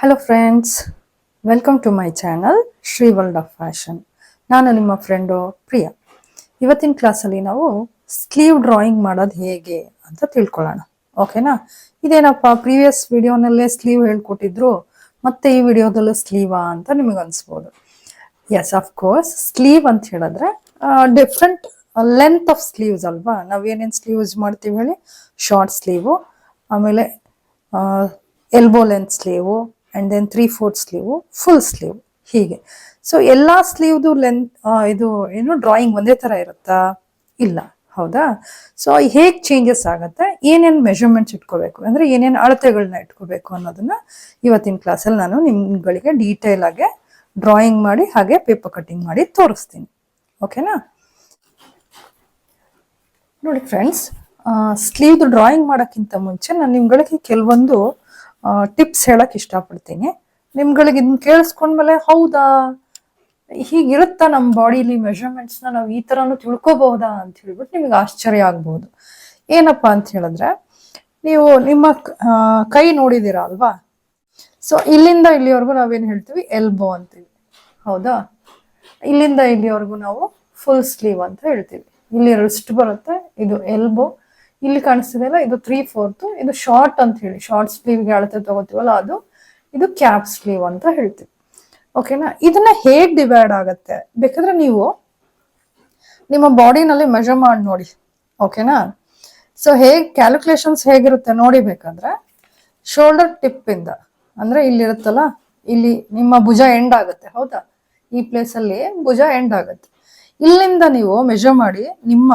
Hello friends welcome to my channel Shri world of fashion ನಾನು ನಿಮ್ಮ friend Priya. ಇವತ್ತಿನ ಕ್ಲಾಸಲ್ಲಿ ನಾವು ಸ್ಲೀವ್ ಡ್ರಾಯಿಂಗ್ ಮಾಡೋದು ಹೇಗೆ ಅಂತ ತಿಳ್ಕೊಳ್ಳೋಣ. ಓಕೆನಾ ಇದೇನಪ್ಪ ಪ್ರೀವಿಯಸ್ ವಿಡಿಯೋನಲ್ಲೇ ಸ್ಲೀವ್ ಹೇಳ್ಕೊಟ್ಟಿದ್ರು, ಮತ್ತೆ ಈ ವಿಡಿಯೋದಲ್ಲೂ ಸ್ಲೀವಾ ಅಂತ ನಿಮಗೆ ಅನಿಸ್ಬೋದು. ಎಸ್ ಆಫ್ ಕೋರ್ಸ್ ಸ್ಲೀವ್ ಅಂತ ಹೇಳಿದ್ರೆ ಡಿಫ್ರೆಂಟ್ ಲೆಂತ್ ಆಫ್ ಸ್ಲೀವ್ಸ್ ಅಲ್ವಾ? ನಾವೇನೇನು ಸ್ಲೀವ್ ಯೂಸ್ ಮಾಡ್ತೀವಿ ಹೇಳಿ? ಶಾರ್ಟ್ ಸ್ಲೀವು ಆಮೇಲೆ elbow length sleeve and then three fourth sleeve full sleeve ಹೀಗೆ. ಸೊ ಎಲ್ಲ ಸ್ಲೀವ್ದು ಲೆಂತ್ ಇದು ಏನು ಡ್ರಾಯಿಂಗ್ ಒಂದೇ ಥರ ಇರುತ್ತಾ? ಇಲ್ಲ, ಹೌದಾ? ಸೊ ಹೇಗೆ ಚೇಂಜಸ್ ಆಗುತ್ತೆ? ಏನೇನು ಮೆಷರ್ಮೆಂಟ್ಸ್ ಇಟ್ಕೋಬೇಕು? ಅಂದರೆ ಏನೇನು ಅಳತೆಗಳನ್ನ ಇಟ್ಕೋಬೇಕು ಅನ್ನೋದನ್ನು ಇವತ್ತಿನ ಕ್ಲಾಸಲ್ಲಿ ನಾನು ನಿಮ್ಗಳಿಗೆ ಡೀಟೇಲ್ ಆಗಿ ಡ್ರಾಯಿಂಗ್ ಮಾಡಿ, ಹಾಗೆ ಪೇಪರ್ ಕಟ್ಟಿಂಗ್ ಮಾಡಿ ತೋರಿಸ್ತೀನಿ. ಓಕೆನಾ ನೋಡಿ ಫ್ರೆಂಡ್ಸ್ ಸ್ಲೀವ್ದು ಡ್ರಾಯಿಂಗ್ ಮಾಡೋಕ್ಕಿಂತ ಮುಂಚೆ ನಾನು ನಿಮ್ಗಳಿಗೆ ಕೆಲವೊಂದು ಟಿಪ್ಸ್ ಹೇಳಕ್ ಇಷ್ಟಪಡ್ತೀನಿ. ನಿಮ್ಗಳಿಗೆ ಇದನ್ನ ಕೇಳಿಸ್ಕೊಂಡ್ಮೇಲೆ ಹೌದಾ? ಹೀಗಿರುತ್ತಾ ನಮ್ಮ ಬಾಡಿಲಿ ಮೆಷರ್ಮೆಂಟ್ಸ್ನ ನಾವು ಈ ಥರನೂ ತಿಳ್ಕೊಬಹುದಾ ಅಂತ ಹೇಳ್ಬಿಟ್ಟು ನಿಮಗೆ ಆಶ್ಚರ್ಯ ಆಗ್ಬೋದು. ಏನಪ್ಪ ಅಂತ ಹೇಳಿದ್ರೆ, ನೀವು ನಿಮ್ಮ ಕೈ ನೋಡಿದ್ದೀರಾ ಅಲ್ವಾ? ಸೊ ಇಲ್ಲಿಂದ ಇಲ್ಲಿವರೆಗೂ ನಾವೇನು ಹೇಳ್ತೀವಿ? ಎಲ್ಬೋ ಅಂತೀವಿ. ಹೌದಾ? ಇಲ್ಲಿಂದ ಇಲ್ಲಿವರೆಗೂ ನಾವು ಫುಲ್ ಸ್ಲೀವ್ ಅಂತ ಹೇಳ್ತೀವಿ. ಇಲ್ಲಿ ರಿಸ್ಟ್ ಬರುತ್ತೆ, ಇದು ಎಲ್ಬೋ ಇಲ್ಲಿ ಕಾಣಿಸ್ತಿದೆಯಲ್ಲ ಇದು ತ್ರೀ ಫೋರ್ತ್ ಇದು ಶಾರ್ಟ್ ಅಂತ ಹೇಳಿ. ಶಾರ್ಟ್ ಸ್ಲೀವ್ಗೆ ಅಳತೆ ತಗೋತೀವಲ್ಲ ಅದು, ಇದು ಕ್ಯಾಪ್ ಸ್ಲೀವ್ ಅಂತ ಹೇಳ್ತೀವಿ. ಓಕೆನಾ ಇದನ್ನ ಹೇಗ್ ಡಿವೈಡ್ ಆಗತ್ತೆ? ಬೇಕಾದ್ರೆ ನೀವು ನಿಮ್ಮ ಬಾಡಿನಲ್ಲಿ ಮೆಜರ್ ಮಾಡಿ ನೋಡಿ. ಓಕೆನಾ ಸೊ ಹೇಗ್ ಕ್ಯಾಲ್ಕುಲೇಷನ್ಸ್ ಹೇಗಿರುತ್ತೆ ನೋಡಿ ಬೇಕಂದ್ರೆ ಶೋಲ್ಡರ್ ಟಿಪ್ ಇಂದ ಅಂದ್ರೆ ಇಲ್ಲಿರುತ್ತಲ್ಲ ಇಲ್ಲಿ ನಿಮ್ಮ ಭುಜ ಎಂಡ್ ಆಗುತ್ತೆ, ಹೌದಾ? ಈ ಪ್ಲೇಸ್ ಅಲ್ಲಿ ಭುಜ ಎಂಡ್ ಆಗುತ್ತೆ. ಇಲ್ಲಿಂದ ನೀವು ಮೆಜರ್ ಮಾಡಿ ನಿಮ್ಮ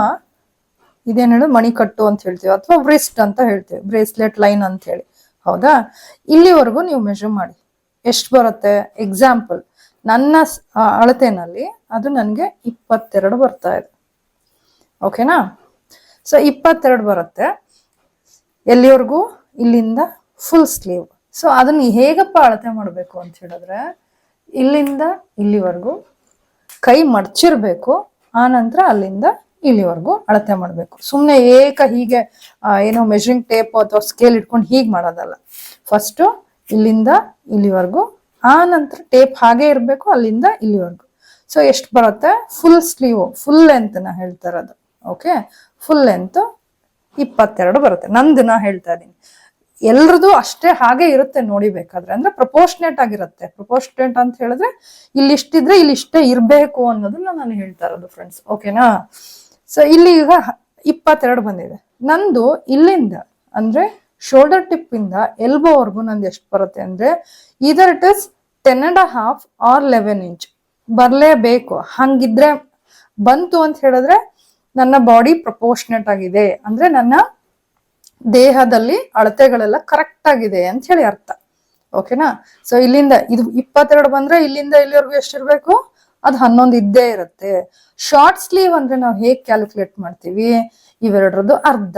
ಇದೇನು ಹೇಳು ಮಣಿಕಟ್ಟು ಅಂತ ಹೇಳ್ತೀವಿ ಅಥವಾ ಬ್ರಿಸ್ಟ್ ಅಂತ ಹೇಳ್ತೀವಿ, ಬ್ರೇಸ್ಲೆಟ್ ಲೈನ್ ಅಂತ ಹೇಳಿ. ಹೌದಾ? ಇಲ್ಲಿವರೆಗೂ ನೀವು ಮೆಷರ್ ಮಾಡಿ. ಎಷ್ಟು ಬರುತ್ತೆ? ಎಕ್ಸಾಂಪಲ್ ನನ್ನ ಅಳತೆನಲ್ಲಿ ಅದು ನನಗೆ ಇಪ್ಪತ್ತೆರಡು ಬರ್ತಾ ಇದೆ. ಓಕೆನಾ? ಸೊ ಇಪ್ಪತ್ತೆರಡು ಬರುತ್ತೆ. ಎಲ್ಲಿವರೆಗೂ? ಇಲ್ಲಿಂದ ಫುಲ್ ಸ್ಲೀವ್ ಸೊ ಅದನ್ನ ಹೇಗಪ್ಪ ಅಳತೆ ಮಾಡಬೇಕು ಅಂತ ಹೇಳಿದ್ರೆ, ಇಲ್ಲಿಂದ ಇಲ್ಲಿವರೆಗೂ ಕೈ ಮಡ್ಚಿರ್ಬೇಕು, ಆನಂತರ ನಂತರ ಅಲ್ಲಿಂದ ಇಲ್ಲಿವರೆಗೂ ಅಳತೆ ಮಾಡಬೇಕು. ಸುಮ್ಮನೆ ಏಕ ಹೀಗೆ ಏನೋ ಮೆಷರಿಂಗ್ ಟೇಪ್ ಅಥವಾ ಸ್ಕೇಲ್ ಇಟ್ಕೊಂಡು ಹೀಗೆ ಮಾಡೋದಲ್ಲ. ಫಸ್ಟು ಇಲ್ಲಿಂದ ಇಲ್ಲಿವರೆಗೂ, ಆ ನಂತರ ಟೇಪ್ ಹಾಗೆ ಇರಬೇಕು, ಅಲ್ಲಿಂದ ಇಲ್ಲಿವರೆಗೂ. ಸೊ ಎಷ್ಟು ಬರುತ್ತೆ? ಫುಲ್ ಸ್ಲೀವ್ ಫುಲ್ ಲೆಂತ್ ನಾ ಹೇಳ್ತಾ ಇರೋದು. ಓಕೆ ಫುಲ್ ಲೆಂತ್ ಇಪ್ಪತ್ತೆರಡು ಬರುತ್ತೆ. ನಂದು ನಾ ಹೇಳ್ತಾ ಇದ್ದೀನಿ. ಎಲ್ರದು ಅಷ್ಟೇ ಹಾಗೆ ಇರುತ್ತೆ ನೋಡಿ ಬೇಕಾದ್ರೆ. ಅಂದ್ರೆ ಪ್ರಪೋರ್ಷನೇಟ್ ಆಗಿರುತ್ತೆ. ಪ್ರಪೋರ್ಷನೇಟ್ ಅಂತ ಹೇಳಿದ್ರೆ ಇಲ್ಲಿ ಇಷ್ಟಿದ್ರೆ ಇಲ್ಲಿ ಇಷ್ಟೇ ಇರಬೇಕು ಅನ್ನೋದನ್ನ ನಾನು ಹೇಳ್ತಾ ಇರೋದು ಫ್ರೆಂಡ್ಸ್ ಓಕೆನಾ ಸೊ ಇಲ್ಲಿ ಈಗ ಇಪ್ಪತ್ತೆರಡು ಬಂದಿದೆ. ನಂದು ಇಲ್ಲಿಂದ ಅಂದ್ರೆ ಶೋಲ್ಡರ್ ಟಿಪ್ ಇಂದ ಎಲ್ಬೋವರೆಗೂ ನಂದು ಎಷ್ಟು ಬರುತ್ತೆ ಅಂದ್ರೆ ಇದರ್ it is ten and half or eleven inch ಬರಲೇಬೇಕು. ಹಂಗಿದ್ರೆ ಬಂತು ಅಂತ ಹೇಳಿದ್ರೆ ನನ್ನ ಬಾಡಿ ಪ್ರಪೋರ್ಷನೇಟ್ ಆಗಿದೆ. ಅಂದ್ರೆ ನನ್ನ ದೇಹದಲ್ಲಿ ಅಳತೆಗಳೆಲ್ಲ ಕರೆಕ್ಟ್ ಆಗಿದೆ ಅಂತ ಹೇಳಿ ಅರ್ಥ. ಓಕೆನಾ ಸೊ ಇಲ್ಲಿಂದ ಇದು ಇಪ್ಪತ್ತೆರಡು ಬಂದ್ರೆ ಇಲ್ಲಿಂದ ಇಲ್ಲಿವರೆಗೂ ಎಷ್ಟಿರ್ಬೇಕು ಅದು ಹನ್ನೊಂದು ಇದ್ದೇ ಇರುತ್ತೆ. ಶಾರ್ಟ್ ಸ್ಲೀವ್ ಅಂದ್ರೆ ನಾವು ಹೇಗೆ ಕ್ಯಾಲ್ಕುಲೇಟ್ ಮಾಡ್ತೀವಿ? ಇವೆರಡರದ್ದು ಅರ್ಧ.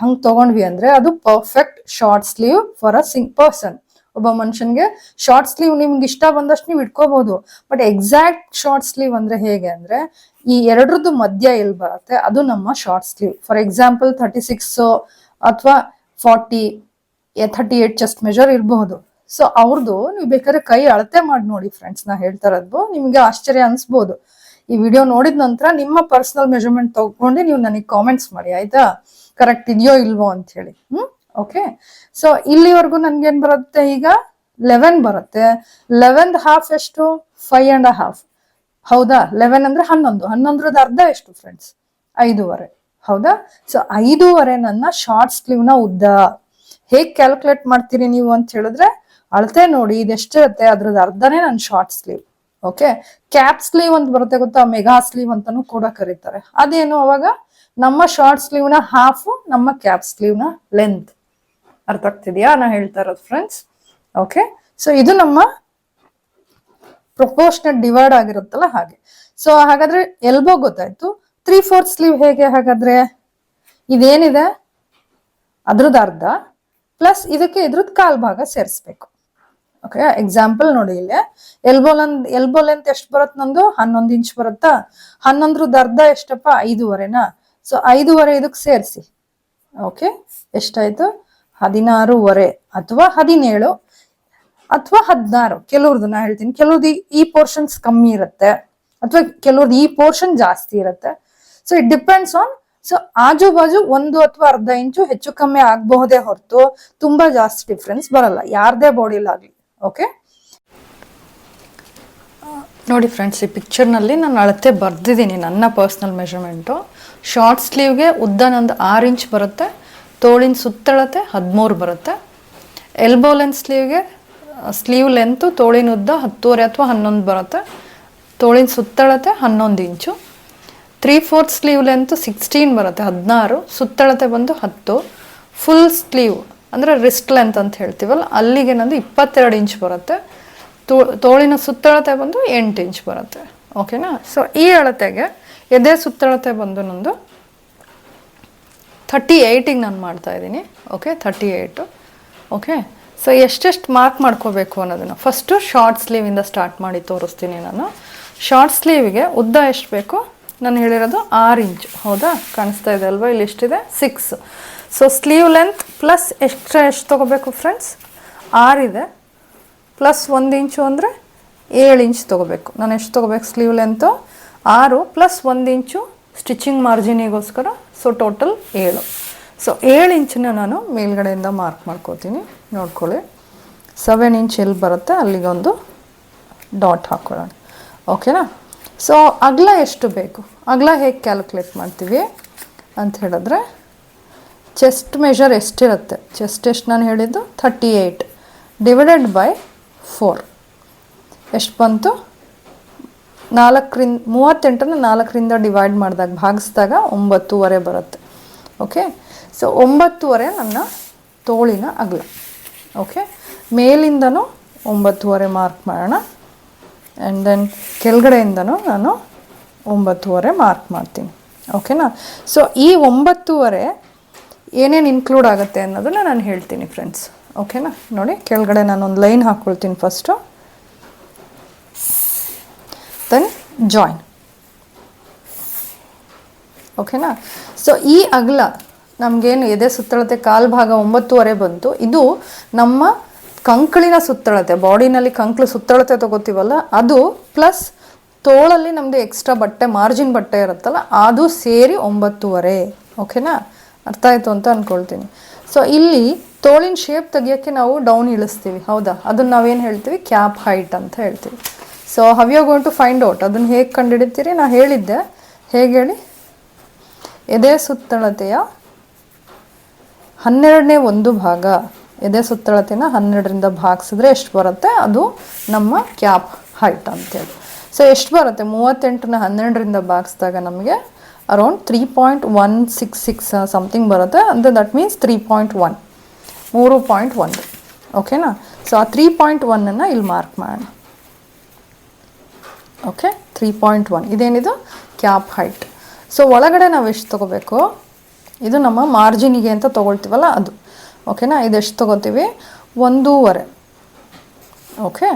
ಹಂಗೆ ತಗೊಂಡ್ವಿ ಅಂದ್ರೆ ಅದು perfect short sleeve for a single person ಒಬ್ಬ ಮನುಷ್ಯನ್ಗೆ ಶಾರ್ಟ್ ಸ್ಲೀವ್ ನಿಮ್ಗೆ ಇಷ್ಟ ಬಂದಷ್ಟು ನೀವು ಇಟ್ಕೋಬಹುದು ಬಟ್ ಎಕ್ಸಾಕ್ಟ್ ಶಾರ್ಟ್ ಸ್ಲೀವ್ ಅಂದ್ರೆ ಹೇಗೆ ಅಂದ್ರೆ, ಈ ಎರಡರದ್ದು ಮಧ್ಯ ಎಲ್ಲಿ ಬರುತ್ತೆ? ಅದು ನಮ್ಮ short sleeve for example thirty six ಅಥವಾ forty thirty eight chest measure ಇರಬಹುದು. ಸೊ ಅವ್ರದ್ದು ನೀವು ಬೇಕಾದ್ರೆ ಕೈ ಅಳತೆ ಮಾಡಿ ನೋಡಿ ಫ್ರೆಂಡ್ಸ್ ನಾ ಹೇಳ್ತಾ ಇರೋದು ನಿಮಗೆ ಆಶ್ಚರ್ಯ ಅನ್ಸ್ಬೋದು. ಈ ವಿಡಿಯೋ ನೋಡಿದ ನಂತರ ನಿಮ್ಮ ಪರ್ಸನಲ್ ಮೆಜರ್ಮೆಂಟ್ ತಗೊಂಡು ನೀವು ನನಗೆ ಕಾಮೆಂಟ್ಸ್ ಮಾಡಿ, ಆಯ್ತಾ? ಕರೆಕ್ಟ್ ಇದೆಯೋ ಇಲ್ವೋ ಅಂತ ಹೇಳಿ. ಹ್ಮ್? ಓಕೆ ಸೊ ಇಲ್ಲಿವರೆಗೂ ನನ್ಗೇನ್ ಬರುತ್ತೆ ಈಗ? ಲೆವೆನ್ ಬರುತ್ತೆ. ಲೆವೆನ್ ಹಾಫ್ ಎಷ್ಟು? ಫೈವ್ ಅಂಡ್ ಹಾಫ್ ಹೌದಾ? ಲೆವೆನ್ ಅಂದ್ರೆ ಹನ್ನೊಂದು. ಹನ್ನೊಂದ್ರದ ಅರ್ಧ ಎಷ್ಟು ಫ್ರೆಂಡ್ಸ್ ಐದೂವರೆ. ಹೌದಾ? ಸೊ ಐದೂವರೆ ನನ್ನ ಶಾರ್ಟ್ ಸ್ಲೀವ್ನ ಉದ್ದ. ಹೇಗ್ ಕ್ಯಾಲ್ಕುಲೇಟ್ ಮಾಡ್ತೀರಿ ನೀವು ಅಂತ ಹೇಳಿದ್ರೆ ಅಳತೆ ನೋಡಿ ಇದೆಷ್ಟಿರುತ್ತೆ ಅದ್ರದ್ದು ಅರ್ಧನೇ ನನ್ನ short sleeve okay cap sleeve ಅಂತ ಬರುತ್ತೆ ಗೊತ್ತಾ? ಮೆಗಾ ಸ್ಲೀವ್ ಅಂತಾನು ಕೂಡ ಕರೀತಾರೆ. ಅದೇನು ಅವಾಗ? ನಮ್ಮ ಶಾರ್ಟ್ ಸ್ಲೀವ್ನ ಹಾಫ್ ನಮ್ಮ ಕ್ಯಾಪ್ ಸ್ಲೀವ್ನ ಲೆಂತ್ ಅರ್ಥ ಆಗ್ತಿದ್ಯಾ? ನಾ ಹೇಳ್ತಾ ಇರೋದು ಫ್ರೆಂಡ್ಸ್ ಓಕೆ ಸೊ ಇದು ನಮ್ಮ ಪ್ರೊಪೋರ್ಷನ್ ಡಿವೈಡ್ ಆಗಿರುತ್ತಲ್ಲ ಹಾಗೆ. ಸೊ ಹಾಗಾದ್ರೆ ಎಲ್ಬೋ ಗೊತ್ತಾಯ್ತು. ತ್ರೀ ಫೋರ್ತ್ ಸ್ಲೀವ್ ಹೇಗೆ ಹಾಗಾದ್ರೆ? ಇದೇನಿದೆ? ಅದ್ರದ್ದು ಅರ್ಧ ಪ್ಲಸ್ ಇದಕ್ಕೆ ಇದ್ರದ್ದು ಕಾಲ್ ಭಾಗ ಸೇರಿಸ್ಬೇಕು. ಓಕೆ ಎಕ್ಸಾಂಪಲ್ ನೋಡಿ ಇಲ್ಲಿ. ಎಲ್ಬೋ ನಂದ್ ಎಲ್ಬೋ ಲೆಂತ್ ಎಷ್ಟು ಬರುತ್ತೆ ನಂದು? ಹನ್ನೊಂದು ಇಂಚ್ ಬರುತ್ತಾ? ಹನ್ನೊಂದ್ರದ್ದು ಅರ್ಧ ಎಷ್ಟಪ್ಪ? ಐದುವರೆನಾ? ಸೊ ಐದೂವರೆ ಇದಕ್ಕೆ ಸೇರಿಸಿ. ಓಕೆ ಎಷ್ಟಾಯ್ತು? ಹದಿನಾರೂವರೆ ಅಥವಾ ಹದಿನೇಳು ಅಥವಾ ಹದಿನಾರು. ಕೆಲವ್ರದ್ದು ನಾ ಹೇಳ್ತೀನಿ. ಕೆಲವ್ರದ್ದು ಈ ಪೋರ್ಷನ್ಸ್ ಕಮ್ಮಿ ಇರುತ್ತೆ. ಅಥವಾ ಕೆಲವ್ರದ್ದು ಈ ಪೋರ್ಷನ್ ಜಾಸ್ತಿ ಇರುತ್ತೆ. So it depends on so ಆಜು ಬಾಜು ಒಂದು ಅಥವಾ ಅರ್ಧ ಇಂಚು ಹೆಚ್ಚು ಕಮ್ಮಿ ಆಗಬಹುದೇ ಹೊರತು, ತುಂಬಾ ಜಾಸ್ತಿ ಡಿಫ್ರೆನ್ಸ್ ಬರಲ್ಲ. ಯಾರದೇ ಬಾಡಿಲಾಗ್ಲಿ ಓಕೆ ನೋಡಿ ಫ್ರೆಂಡ್ಸ್ ಈ ಪಿಕ್ಚರ್ನಲ್ಲಿ ನಾನು ಅಳತೆ ಬರೆದಿದ್ದೀನಿ ನನ್ನ ಪರ್ಸ್ನಲ್ ಮೆಷರ್ಮೆಂಟು ಶಾರ್ಟ್ ಸ್ಲೀವ್ಗೆ ಉದ್ದ ನಂದು ಆರು ಇಂಚ್ ಬರುತ್ತೆ, ತೋಳಿನ ಸುತ್ತಳತೆ ಹದಿಮೂರು ಬರುತ್ತೆ. ಎಲ್ಬೋ ಲೆಂತ್ ಸ್ಲೀವ್ಗೆ ಸ್ಲೀವ್ ಲೆಂತು ತೋಳಿನ ಉದ್ದ ಹತ್ತೂವರೆ ಅಥವಾ ಹನ್ನೊಂದು ಬರುತ್ತೆ. ತೋಳಿನ ಸುತ್ತಳತೆ ಹನ್ನೊಂದು ಇಂಚು three fourth sleeve length sixteen ಬರುತ್ತೆ, ಹದಿನಾರು. ಸುತ್ತಳತೆ ಬಂದು ಹತ್ತು. ಫುಲ್ ಸ್ಲೀವ್ ಅಂದರೆ ರಿಸ್ಟ್ ಲೆಂತ್ ಅಂತ ಹೇಳ್ತೀವಲ್ಲ, ಅಲ್ಲಿಗೆ ನಂದು ಇಪ್ಪತ್ತೆರಡು ಇಂಚ್ ಬರುತ್ತೆ. ತೋ- ತೋಳಿನ ಸುತ್ತಳತೆ ಬಂದು ಎಂಟು ಇಂಚ್ ಬರುತ್ತೆ. ಓಕೆನಾ ಸೊ ಈ ಅಳತೆಗೆ ಎದೆ ಸುತ್ತಳತೆ ಬಂದು ನಂದು ಥರ್ಟಿ ಏಯ್ಟಿಗೆ ನಾನು ಮಾಡ್ತಾ ಇದ್ದೀನಿ. Okay thirty eight okay so ಎಷ್ಟೆಷ್ಟು ಮಾರ್ಕ್ ಮಾಡ್ಕೋಬೇಕು ಅನ್ನೋದನ್ನು ಫಸ್ಟು ಶಾರ್ಟ್ ಸ್ಲೀವಿಂದ ಸ್ಟಾರ್ಟ್ ಮಾಡಿ ತೋರಿಸ್ತೀನಿ ನಾನು. ಶಾರ್ಟ್ ಸ್ಲೀವಿಗೆ ಉದ್ದ ಎಷ್ಟು ಬೇಕು? ನಾನು ಹೇಳಿರೋದು ಆರು ಇಂಚ್ ಹೌದಾ? ಕಾಣಿಸ್ತಾ ಇದೆ ಅಲ್ವಾ? ಇಲ್ಲಿ ಎಷ್ಟಿದೆ? Six so sleeve length plus extra ಎಷ್ಟು ತೊಗೋಬೇಕು ಫ್ರೆಂಡ್ಸ್ ಆರಿದೆ ಪ್ಲಸ್ ಒಂದು ಇಂಚು ಅಂದರೆ ಏಳು ಇಂಚ್ ತೊಗೋಬೇಕು. ನಾನು ಎಷ್ಟು ತೊಗೋಬೇಕು ಸ್ಲೀವ್ ಲೆಂತು ಆರು ಪ್ಲಸ್ ಒಂದು ಇಂಚು ಸ್ಟಿಚಿಂಗ್ ಮಾರ್ಜಿನಿಗೋಸ್ಕರ ಸೊ ಟೋಟಲ್ ಏಳು. ಸೊ ಏಳು ಇಂಚನ್ನ ನಾನು ಮೇಲ್ಗಡೆಯಿಂದ ಮಾರ್ಕ್ ಮಾಡ್ಕೋತೀನಿ. ನೋಡ್ಕೊಳ್ಳಿ. ಸೆವೆನ್ ಇಂಚ್ ಎಲ್ಲಿ ಬರುತ್ತೆ? ಅಲ್ಲಿಗೆ ಒಂದು ಡಾಟ್ ಹಾಕ್ಕೊಳ್ಳೋಣ ಓಕೆನಾ ಸೊ ಅಗಲ ಎಷ್ಟು ಬೇಕು? ಅಗಲ ಹೇಗೆ ಕ್ಯಾಲ್ಕುಲೇಟ್ ಮಾಡ್ತೀವಿ ಅಂತ ಹೇಳಿದ್ರೆ ಚೆಸ್ಟ್ ಮೆಷರ್ ಎಷ್ಟಿರುತ್ತೆ? ಚೆಸ್ಟ್ ಎಷ್ಟು ನಾನು ಹೇಳಿದ್ದು? Thirty eight divided by four ಎಷ್ಟು ಬಂತು? ನಾಲ್ಕರಿಂದ, ಮೂವತ್ತೆಂಟನ್ನು ನಾಲ್ಕರಿಂದ ಡಿವೈಡ್ ಮಾಡಿದಾಗ, ಭಾಗಿಸಿದಾಗ ಒಂಬತ್ತೂವರೆ ಬರುತ್ತೆ. ಓಕೆ ಸೊ ಒಂಬತ್ತೂವರೆ ನನ್ನ ತೋಳಿನ ಅಗಲ. ಓಕೆ ಮೇಲಿಂದನೂ ಒಂಬತ್ತೂವರೆ ಮಾರ್ಕ್ ಮಾಡೋಣ. ಆ್ಯಂಡ್ ದೆನ್ ಕೆಳಗಡೆಯಿಂದನೂ ನಾನು ಒಂಬತ್ತುವರೆ ಮಾರ್ಕ್ ಮಾಡ್ತೀನಿ. ಓಕೆನಾ ಸೊ ಈ ಒಂಬತ್ತುವರೆ ಏನೇನು ಇನ್ಕ್ಲೂಡ್ ಆಗುತ್ತೆ ಅನ್ನೋದನ್ನ ನಾನು ಹೇಳ್ತೀನಿ ಫ್ರೆಂಡ್ಸ್ ಓಕೆನಾ ನೋಡಿ, ಕೆಳಗಡೆ ನಾನು ಒಂದು ಲೈನ್ ಹಾಕ್ಕೊಳ್ತೀನಿ ಫಸ್ಟು ದೆನ್ ಜಾಯಿನ್ ಓಕೆನಾ ಸೊ ಈ ಅಗಲ ನಮಗೇನು ಎದೆ ಸುತ್ತಳತೆ ಕಾಲು ಭಾಗ ಒಂಬತ್ತುವರೆ ಬಂತು. ಇದು ನಮ್ಮ ಕಂಕಳಿನ ಸುತ್ತಳತೆ, ಬಾಡಿನಲ್ಲಿ ಕಂಕಳು ಸುತ್ತಳತೆ ತಗೋತೀವಲ್ಲ, ಅದು ಪ್ಲಸ್ ತೋಳಲ್ಲಿ ನಮ್ಮದು ಎಕ್ಸ್ಟ್ರಾ ಬಟ್ಟೆ ಮಾರ್ಜಿನ್ ಬಟ್ಟೆ ಇರುತ್ತಲ್ಲ, ಅದು ಸೇರಿ ಒಂಬತ್ತುವರೆ. ಓಕೆನಾ ಅರ್ಥ ಆಯಿತು ಅಂತ ಅಂದ್ಕೊಳ್ತೀನಿ ಸೊ ಇಲ್ಲಿ ತೋಳಿನ ಶೇಪ್ ತೆಗಿಯೋಕ್ಕೆ ನಾವು ಡೌನ್ ಇಳಿಸ್ತೀವಿ, ಹೌದಾ? ಅದನ್ನು ನಾವೇನು ಹೇಳ್ತೀವಿ? ಕ್ಯಾಪ್ ಹೈಟ್ ಅಂತ ಹೇಳ್ತೀವಿ. So how you going to find out ಅದನ್ನು ಹೇಗೆ ಕಂಡುಹಿಡಿತೀರಿ? ನಾ ಹೇಳಿದ್ದೆ. ಹೇಗೆ ಹೇಳಿ? ಎದೆ ಸುತ್ತಳತೆಯ ಹನ್ನೆರಡನೇ ಒಂದು ಭಾಗ. ಎದೆ ಸುತ್ತಳತೆನ ಹನ್ನೆರಡರಿಂದ ಭಾಗಿಸಿದ್ರೆ ಎಷ್ಟು ಬರುತ್ತೆ? ಅದು ನಮ್ಮ ಕ್ಯಾಪ್ ಹೈಟ್ ಅಂತೇಳಿ ಸೊ ಎಷ್ಟು ಬರುತ್ತೆ? ಮೂವತ್ತೆಂಟನ್ನ ಹನ್ನೆರಡರಿಂದ ಭಾಗಿಸಿದಾಗ ನಮಗೆ around three point one six six something ಬರುತ್ತೆ ಅಂದರೆ that means three point one ಮೂರು ಪಾಯಿಂಟ್ ಒಂದು ಓಕೆನಾ ಸೊ ಆ ತ್ರೀ ಪಾಯಿಂಟ್ ಒನ್ನನ್ನು ಇಲ್ಲಿ ಮಾರ್ಕ್ ಮಾಡೋಣ ಓಕೆ ತ್ರೀ ಪಾಯಿಂಟ್ ಒನ್ ಇದೇನಿದು? ಕ್ಯಾಪ್ ಹೈಟ್ ಸೊ ಒಳಗಡೆ ನಾವು ಎಷ್ಟು ತೊಗೋಬೇಕು? ಇದು ನಮ್ಮ ಮಾರ್ಜಿನಿಗೆ ಅಂತ ತೊಗೊಳ್ತೀವಲ್ಲ ಅದು. ಓಕೆನಾ ಇದೆಷ್ಟು ತೊಗೋತೀವಿ? ಒಂದೂವರೆ. ಓಕೆ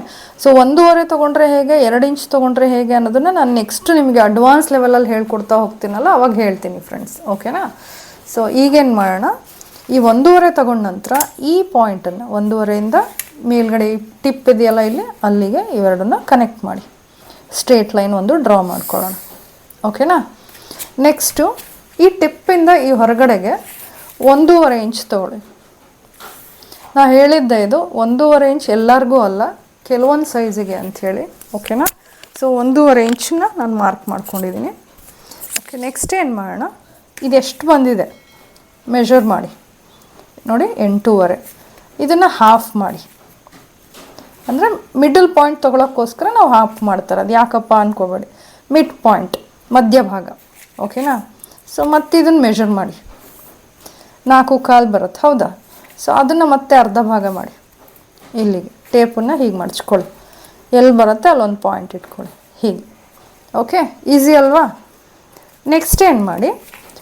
ಸೊ ಒಂದೂವರೆ ತೊಗೊಂಡ್ರೆ ಹೇಗೆ, ಎರಡು ಇಂಚ್ ತೊಗೊಂಡ್ರೆ ಹೇಗೆ ಅನ್ನೋದನ್ನು ನಾನು ನೆಕ್ಸ್ಟ್ ನಿಮಗೆ ಅಡ್ವಾನ್ಸ್ ಲೆವೆಲಲ್ಲಿ ಹೇಳ್ಕೊಡ್ತಾ ಹೋಗ್ತೀನಲ್ಲ, ಅವಾಗ ಹೇಳ್ತೀನಿ ಫ್ರೆಂಡ್ಸ್ ಓಕೆನಾ ಸೊ ಈಗೇನು ಮಾಡೋಣ? ಈ ಒಂದೂವರೆ ತಗೊಂಡ ನಂತರ ಈ ಪಾಯಿಂಟನ್ನು ಒಂದೂವರೆಯಿಂದ ಮೇಲ್ಗಡೆ ಟಿಪ್ ಇದೆಯಲ್ಲ ಇಲ್ಲಿ, ಅಲ್ಲಿಗೆ ಇವೆರಡನ್ನ ಕನೆಕ್ಟ್ ಮಾಡಿ. ಸ್ಟ್ರೇಟ್ ಲೈನ್ ಒಂದು ಡ್ರಾ ಮಾಡ್ಕೊಳ್ಳೋಣ. ಓಕೆನಾ ನೆಕ್ಸ್ಟು ಈ ಟಿಪ್ಪಿಂದ ಈ ಹೊರಗಡೆಗೆ ಒಂದೂವರೆ ಇಂಚ್ ತಗೊಳ್ಳಿ. ನಾ ಹೇಳಿದ್ದೆ ಇದು ಒಂದೂವರೆ ಇಂಚ್ ಎಲ್ಲರಿಗೂ ಅಲ್ಲ, ಕೆಲವೊಂದು ಸೈಜಿಗೆ ಅಂಥೇಳಿ ಓಕೆನಾ ಸೊ ಒಂದೂವರೆ ಇಂಚನ್ನ ನಾನು ಮಾರ್ಕ್ ಮಾಡ್ಕೊಂಡಿದ್ದೀನಿ ಓಕೆ ನೆಕ್ಸ್ಟ್ ಏನು ಮಾಡೋಣ? ಇದೆಷ್ಟು ಬಂದಿದೆ? ಮೆಷರ್ ಮಾಡಿ. ನೋಡಿ, ಎಂಟೂವರೆ. ಇದನ್ನು ಹಾಫ್ ಮಾಡಿ. ಅಂದರೆ ಮಿಡಲ್ ಪಾಯಿಂಟ್ ತೊಗೊಳಕ್ಕೋಸ್ಕರ ನಾವು ಹಾಫ್ ಮಾಡ್ತಾರೆ. ಅದು ಯಾಕಪ್ಪ ಅನ್ಕೋಬೇಡಿ. Mid point ಮಧ್ಯಭಾಗ. ಓಕೆನಾ ಸೊ ಮತ್ತೆ ಇದನ್ನು ಮೆಷರ್ ಮಾಡಿ. ನಾಲ್ಕು ಕಾಲು ಬರುತ್ತೆ ಹೌದಾ? ಸೊ ಅದನ್ನು ಮತ್ತೆ ಅರ್ಧ ಭಾಗ ಮಾಡಿ. ಇಲ್ಲಿಗೆ. ಟೇಪನ್ನು ಹೀಗೆ ಮಡಚ್ಕೊಳ್ಳಿ ಎಲ್ಲಿ ಬರುತ್ತೆ ಅಲ್ಲೊಂದು ಪಾಯಿಂಟ್ ಇಟ್ಕೊಳ್ಳಿ. ಹೀಗೆ. ಓಕೆ ಈಸಿ ಅಲ್ವಾ? ನೆಕ್ಸ್ಟ್ ಏನು ಮಾಡಿ?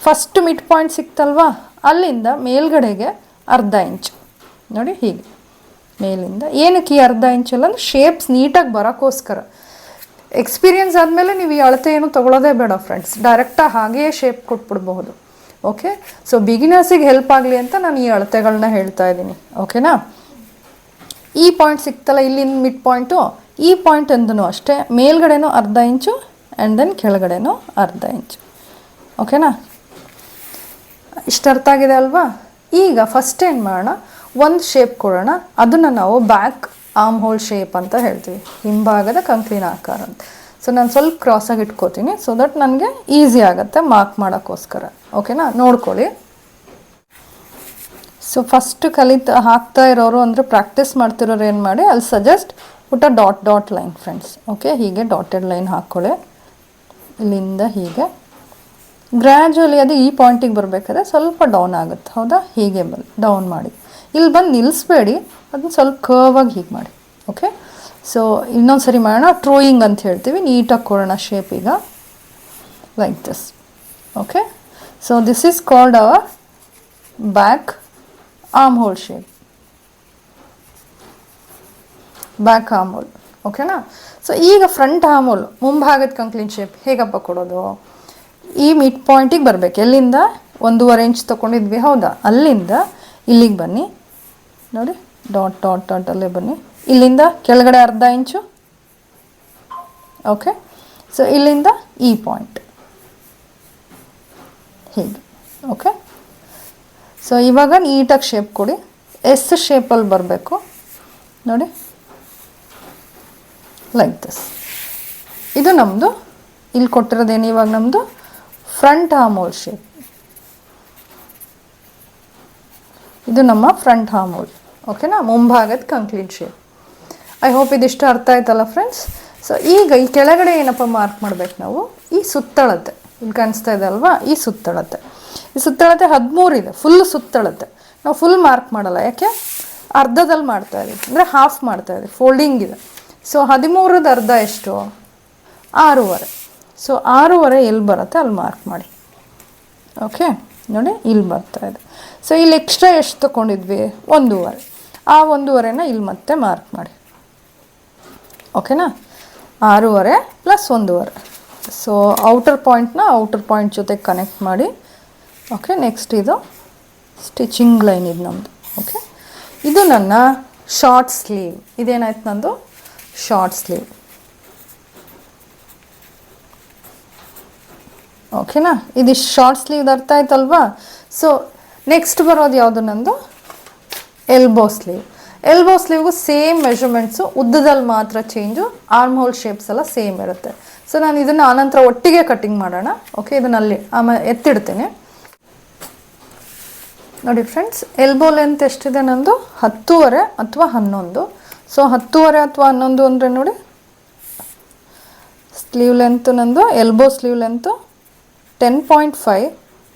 ಫಸ್ಟ್ ಮಿಡ್ ಪಾಯಿಂಟ್ ಸಿಕ್ತಲ್ವಾ? ಅಲ್ಲಿಂದ ಮೇಲ್ಗಡೆಗೆ ಅರ್ಧ ಇಂಚ್ ನೋಡಿ ಹೀಗೆ. ಮೇಲಿಂದ. ಏನಕ್ಕೆ ಈ ಅರ್ಧ ಇಂಚಲ್ಲ ಅಂದರೆ ಶೇಪ್ಸ್ ನೀಟಾಗಿ ಬರೋಕ್ಕೋಸ್ಕರ. ಎಕ್ಸ್ಪೀರಿಯನ್ಸ್ ಆದಮೇಲೆ ನೀವು ಈ ಅಳತೆ ಏನು ಬೇಡ ಫ್ರೆಂಡ್ಸ್ ಡೈರೆಕ್ಟಾಗಿ ಹಾಗೆಯೇ ಶೇಪ್ ಕೊಟ್ಬಿಡ್ಬಹುದು. ಓಕೆ ಸೊ ಬಿಗಿನರ್ಸಿಗೆ ಹೆಲ್ಪ್ ಆಗಲಿ ಅಂತ ನಾನು ಈ ಅಳತೆಗಳನ್ನ ಹೇಳ್ತಾ ಇದ್ದೀನಿ. ಓಕೆನಾ ಈ ಪಾಯಿಂಟ್ ಸಿಕ್ತಲ್ಲ ಇಲ್ಲಿನ ಮಿಡ್ ಪಾಯಿಂಟು ಈ ಪಾಯಿಂಟ್ ಅಂದೂ ಅಷ್ಟೇ. ಮೇಲ್ಗಡೆನೂ ಅರ್ಧ ಇಂಚು ಆ್ಯಂಡ್ ದೆನ್ ಕೆಳಗಡೆನೂ ಅರ್ಧ ಇಂಚು. ಓಕೆನಾ ಇಷ್ಟು ಅರ್ಥ ಆಗಿದೆ ಅಲ್ವಾ? ಈಗ ಫಸ್ಟ್ ಏನು ಮಾಡೋಣ? ಒಂದು ಶೇಪ್ ಕೊಡೋಣ. ಅದನ್ನು ನಾವು ಬ್ಯಾಕ್ ಆಮ್ ಹೋಲ್ ಶೇಪ್ ಅಂತ ಹೇಳ್ತೀವಿ. ಹಿಂಭಾಗದ ಕಂಕ್ಲಿನ ಆಕಾರ ಅಂತ. ಸೊ ನಾನು ಸ್ವಲ್ಪ ಕ್ರಾಸಾಗಿ ಇಟ್ಕೋತೀನಿ ಸೊ ದಟ್ ನನಗೆ ಈಸಿ ಆಗುತ್ತೆ ಮಾರ್ಕ್ ಮಾಡೋಕ್ಕೋಸ್ಕರ. ಓಕೆನಾ ನೋಡ್ಕೊಳ್ಳಿ. ಸೊ ಫಸ್ಟ್ ಕಲಿತ, ಹಾಕ್ತಾ ಇರೋರು ಅಂದರೆ ಪ್ರಾಕ್ಟೀಸ್ ಮಾಡ್ತಿರೋರು ಏನು ಮಾಡಿ? ಅಲ್ಲಿ ಸಜೆಸ್ಟ್ ಊಟ dot dot line friends okay ಹೀಗೆ ಡಾಟೆಡ್ ಲೈನ್ ಹಾಕ್ಕೊಳ್ಳಿ ಇಲ್ಲಿಂದ ಹೀಗೆ. ಗ್ರ್ಯಾಜುವಲಿ ಅದು ಈ ಪಾಯಿಂಟಿಗೆ ಬರಬೇಕಾದ್ರೆ ಸ್ವಲ್ಪ ಡೌನ್ ಆಗುತ್ತೆ. ಹೌದಾ? ಹೀಗೆ ಬಂದು ಡೌನ್ ಮಾಡಿ. ಇಲ್ಲಿ ಬಂದು ನಿಲ್ಲಿಸ್ಬೇಡಿ ಅದನ್ನ ಸ್ವಲ್ಪ ಕರ್ವಾಗಿ ಹೀಗೆ ಮಾಡಿ. ಓಕೆ ಸೊ ಇನ್ನೊಂದು ಸರಿ ಮಾಡೋಣ. ಟ್ರೋಯಿಂಗ್ ಅಂತ ಹೇಳ್ತೀವಿ. ನೀಟಾಗಿ ಕೊಡೋಣ ಶೇಪ್ ಈಗ. Like this okay so this is called our back arm hole shape back arm hole ಓಕೆನಾ ಸೊ ಈಗ ಫ್ರಂಟ್ ಆರ್ಮ್ ಹೋಲ್ ಮುಂಭಾಗದ ಕಂಕ್ಲಿನ್ ಶೇಪ್ ಹೇಗಪ್ಪ ಕೊಡೋದು? ಈ ಮಿಡ್ ಪಾಯಿಂಟಿಗೆ ಬರಬೇಕು. ಎಲ್ಲಿಂದ? ಒಂದೂವರೆ ಇಂಚ್ ತೊಗೊಂಡಿದ್ವಿ ಹೌದಾ? ಅಲ್ಲಿಂದ ಇಲ್ಲಿಗೆ ಬನ್ನಿ. ನೋಡಿ. ಡಾಟ್ ಡಾಟ್ ಡಾಟ್ ಅಲ್ಲೇ ಬನ್ನಿ. ಇಲ್ಲಿಂದ ಕೆಳಗಡೆ ಅರ್ಧ ಇಂಚು. ಓಕೆ ಸೊ ಇಲ್ಲಿಂದ ಈ ಪಾಯಿಂಟ್ ಹೀಗೆ. ಓಕೆ ಸೊ ಇವಾಗ ನೀಟಾಗಿ ಶೇಪ್ ಕೊಡಿ. ಎಸ್ ಶೇಪಲ್ಲಿ ಬರಬೇಕು. ನೋಡಿ. ಲೈಕ್ ದಿಸ್ ಇದು ನಮ್ಮದು ಇಲ್ಲಿ ಕೊಟ್ಟಿರೋದೇನು ಇವಾಗ ನಮ್ಮದು ಫ್ರಂಟ್ ಹಾಮೋಲ್ ಶೇಪ್ ಇದು ನಮ್ಮ ಫ್ರಂಟ್ ಹಾಮೋಲ್ ಓಕೆನಾ ಮುಂಭಾಗದ ಕಂಕ್ಲೀಟ್ ಶೇಪ್ ಐ ಹೋಪ್ ಇದಿಷ್ಟು ಅರ್ಥ ಆಯ್ತಲ್ಲ ಫ್ರೆಂಡ್ಸ್ ಸೊ ಈಗ ಈ ಕೆಳಗಡೆ ಏನಪ್ಪ ಮಾರ್ಕ್ ಮಾಡ್ಬೇಕು ನಾವು? ಈ ಸುತ್ತಳತೆ. ಇಲ್ಲಿ ಕಾಣಿಸ್ತಾ ಇದೆ ಅಲ್ವಾ? ಈ ಸುತ್ತಳತೆ. ಈ ಸುತ್ತಳತೆ ಹದಿಮೂರು ಇದೆ. ಫುಲ್ ಸುತ್ತಳತೆ. ನಾವು ಫುಲ್ ಮಾರ್ಕ್ ಮಾಡಲ್ಲ. ಯಾಕೆ? ಅರ್ಧದಲ್ಲಿ ಮಾಡ್ತಾ ಇದ್ದೀವಿ. ಅಂದರೆ ಹಾಫ್ ಮಾಡ್ತಾ ಇದ್ದೀವಿ. ಫೋಲ್ಡಿಂಗ್ ಇದೆ. ಸೊ ಹದಿಮೂರದ್ದು ಅರ್ಧ ಎಷ್ಟು? ಆರೂವರೆ. ಸೊ ಆರೂವರೆ ಎಲ್ಲಿ ಬರುತ್ತೆ? ಅಲ್ಲಿ ಮಾರ್ಕ್ ಮಾಡಿ. ಓಕೆ ನೋಡಿ, ಇಲ್ಲಿ ಬರ್ತಾ ಇದೆ. ಸೊ ಇಲ್ಲಿ ಎಕ್ಸ್ಟ್ರಾ ಎಷ್ಟು ತೊಗೊಂಡಿದ್ವಿ? ಒಂದೂವರೆ. ಆ ಒಂದೂವರೆನ ಇಲ್ಲಿ ಮತ್ತೆ ಮಾರ್ಕ್ ಮಾಡಿ. ಓಕೆನಾ ಆರೂವರೆ ಪ್ಲಸ್ ಒಂದೂವರೆ. ಸೊ ಔಟರ್ ಪಾಯಿಂಟ್ನ ಔಟರ್ ಪಾಯಿಂಟ್ ಜೊತೆಗೆ ಕನೆಕ್ಟ್ ಮಾಡಿ. ಓಕೆ ನೆಕ್ಸ್ಟ್ ಇದು ಸ್ಟಿಚಿಂಗ್ ಲೈನ್ ಇದು ನಮ್ಮದು ಓಕೆ ಇದು ನನ್ನ ಶಾರ್ಟ್ ಸ್ಲೀವ್ ಇದೇನಾಯ್ತು ನಂದು? ಶಾರ್ಟ್ ಸ್ಲೀವ್ ಓಕೆನಾ ಇದು ಶಾರ್ಟ್ ಸ್ಲೀವ್ ಅರ್ಥ ಆಯ್ತಲ್ವಾ? ಸೊ ನೆಕ್ಸ್ಟ್ ಬರೋದು ಯಾವುದು ನಂದು? ಎಲ್ಬೋ ಸ್ಲೀವ್ ಎಲ್ಬೋ ಸ್ಲೀವ್ಗೂ ಸೇಮ್ ಮೆಷರ್ಮೆಂಟ್ಸು ಉದ್ದದಲ್ಲಿ ಮಾತ್ರ ಚೇಂಜು ಆರ್ಮ್ ಹೋಲ್ ಶೇಪ್ಸ್ ಎಲ್ಲ ಸೇಮ್ ಇರುತ್ತೆ. ಸೊ ನಾನು ಇದನ್ನು ಆನಂತರ ಒಟ್ಟಿಗೆ ಕಟ್ಟಿಂಗ್ ಮಾಡೋಣ. ಓಕೆ ಇದನ್ನ ಅಲ್ಲಿ ಆಮೇಲೆ ಎತ್ತಿಡ್ತೀನಿ. ನೋಡಿ ಫ್ರೆಂಡ್ಸ್ ಎಲ್ಬೋ ಲೆಂತ್ ಎಷ್ಟಿದೆ ನಂದು? ಹತ್ತೂವರೆ ಅಥವಾ ಹನ್ನೊಂದು. ಸೊ ಹತ್ತೂವರೆ ಅಥವಾ ಹನ್ನೊಂದು ಅಂದರೆ ನೋಡಿ ಸ್ಲೀವ್ ಲೆಂತ್ ನಂದು elbow sleeve length ten point five